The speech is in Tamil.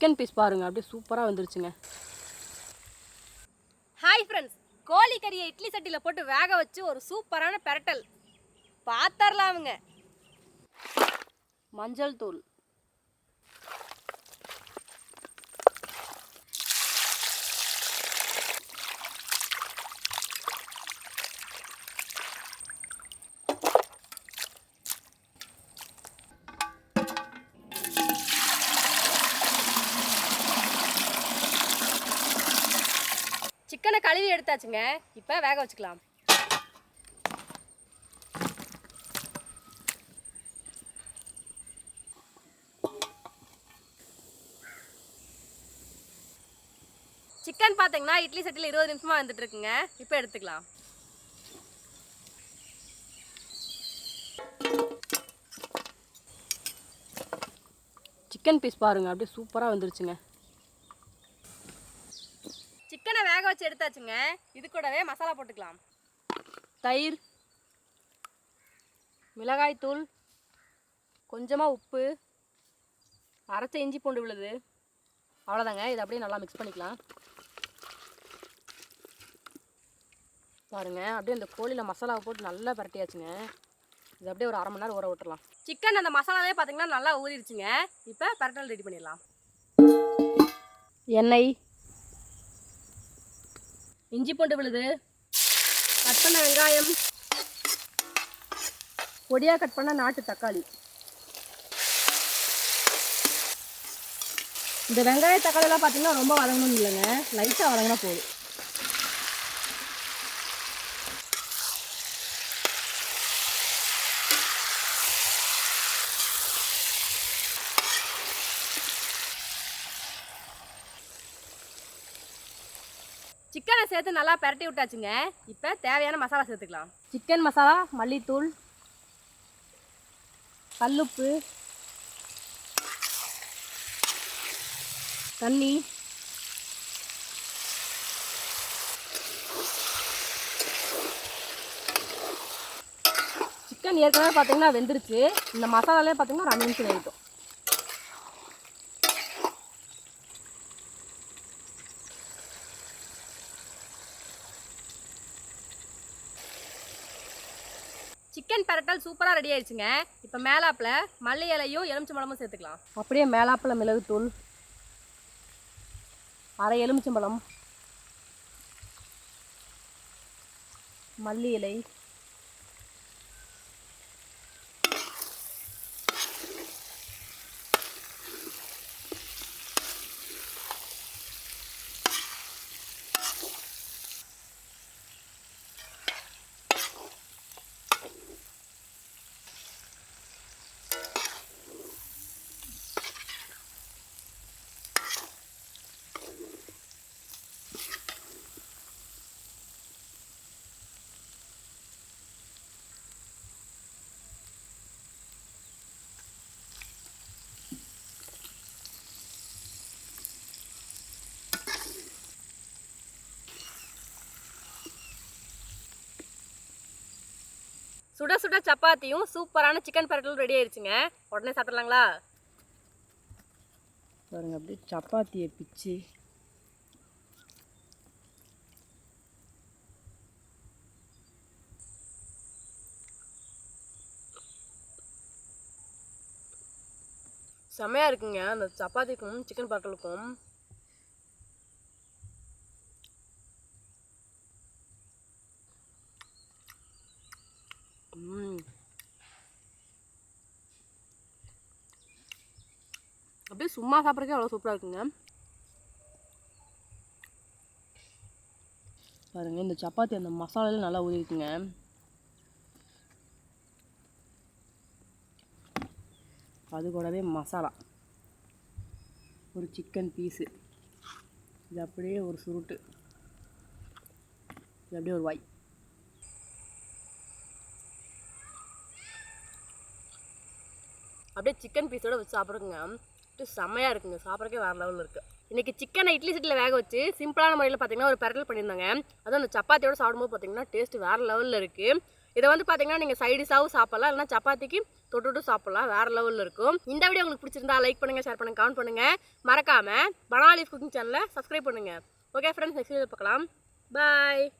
சிக்கன் பீஸ் பாருங்கள் அப்படியே சூப்பராக வந்துருச்சுங்க. ஹாய் ஃப்ரெண்ட்ஸ் கோழி கறியை இட்லி சட்டியில் போட்டு வேக வச்சு ஒரு சூப்பரான பெரட்டல். பார்த்தரலாமுங்க மஞ்சள் தூள் சிக்கனை கழுவி எடுத்தாச்சுங்க. இப்போ வேக வச்சுக்கலாம். சிக்கன் பார்த்தீங்கன்னா இட்லி சட்டியில் இருபது நிமிஷமாக வந்துட்டு இருக்குங்க. இப்போ எடுத்துக்கலாம். சிக்கன் பீஸ் பாருங்க அப்படியே சூப்பராக வந்துருச்சுங்க சிக்கனை வேக வச்சு எடுத்தாச்சுங்க. இது கூடவே மசாலா போட்டுக்கலாம். தயிர் மிளகாய் தூள் கொஞ்சமாக உப்பு அரைச்ச இஞ்சி பூண்டு விழுது. அவ்வளோதாங்க இதை அப்படியே நல்லா மிக்ஸ் பண்ணிக்கலாம். பாருங்க. அப்படியே இந்த கோழியில் மசாலாவை போட்டு நல்லா பரட்டியாச்சுங்க. இது அப்படியே ஒரு அரை மணி நேரம் ஊற விட்டுறலாம். சிக்கன் அந்த மசாலாவே பார்த்தீங்கன்னா நல்லா ஊறிடுச்சுங்க. இப்போ பரட்டல் ரெடி பண்ணிடலாம். எண்ணெய் இஞ்சி பூண்டு விழுது. கட் பண்ண வெங்காயம். பொடியாக கட் பண்ண நாட்டு தக்காளி. இந்த வெங்காய தக்காளிலாம் பார்த்தீங்கன்னா ரொம்ப வதங்கணும் இல்லைங்க. லைட்டாக வதங்கினா போதும். சிக்கனை சேர்த்து நல்லா பரட்டி விட்டாச்சுங்க. இப்போ தேவையான மசாலா சேர்த்துக்கலாம். சிக்கன் மசாலா மல்லித்தூள் கல்லுப்பு தண்ணி. சிக்கன் ஏற்கனவே பார்த்தீங்கன்னா வெந்துருச்சு. இந்த மசாலாலே பார்த்தீங்கன்னா ஒரு அஞ்சு நிமிஷம் வேகட்டும் சிக்கன் பரட்டல் சூப்பராக ரெடி ஆயிடுச்சுங்க. இப்போ மேலாப்பில் மல்லி இலையும் எலுமிச்சம்பழமும் சேர்த்துக்கலாம். அப்படியே மேலாப்பில் மிளகுத்தூள் அரை எலுமிச்சம்பழம் மல்லி இலை சுட சுட சப்பாத்தியும் சூப்பரான சிக்கன் பரட்டலும் ரெடி ஆயிடுச்சுங்க உடனே சாப்பிடலாங்களா? பாருங்க அப்படியே சப்பாத்தியை பிச்சு. செம்மையாக இருக்குங்க அந்த சப்பாத்திக்கும் சிக்கன் பரட்டலுக்கும் ம். அப்படியே சும்மா சாப்பிட்றதுக்கே அவ்வளோ சூப்பராக இருக்குங்க. பாருங்க இந்த சப்பாத்தி அந்த மசாலால நல்லா ஊறிக்குங்க அது கூடவே மசாலா. ஒரு சிக்கன் பீஸு இது அப்படியே ஒரு சுருட்டு. இது அப்படியே ஒரு வாய். அப்படியே சிக்கன் பீஸோட வச்சு சாப்பிடுங்க. டேஸ்ட்டு செம்மையாக இருக்குங்க. சாப்பிட்றக்கே வேறு லெவலில் இருக்குது இன்றைக்கி சிக்கனை இட்லி சட்டியில் வேக வச்சு சிம்பிளான முறையில் பார்த்தீங்கன்னா ஒரு பெரட்டல் பண்ணியிருந்தாங்க. அதுவும் அந்த சப்பாத்தியோட சாப்பிடும்போது பார்த்தீங்கன்னா டேஸ்ட்டு வேறு லெவலில் இருக்குது இதை வந்து பார்த்தீங்கன்னா நீங்கள் சைடிஷாகவும் சாப்பிடலாம். இல்லைனா சப்பாத்திக்கு தொட்டுட்டு சாப்பிடலாம். வேறு லெவலில் இருக்கும். இந்த வீடியோ உங்களுக்கு பிடிச்சிருந்தா லைக் பண்ணுங்கள் ஷேர் பண்ணுங்கள் கமெண்ட் பண்ணுங்கள் மறக்காமல் பனாலிஸ் குக்கிங் சேனலை சப்ஸ்கிரைப் பண்ணுங்கள் ஓகே ஃப்ரெண்ட்ஸ் நெக்ஸ்ட் வீடியோ பார்க்கலாம். பாய்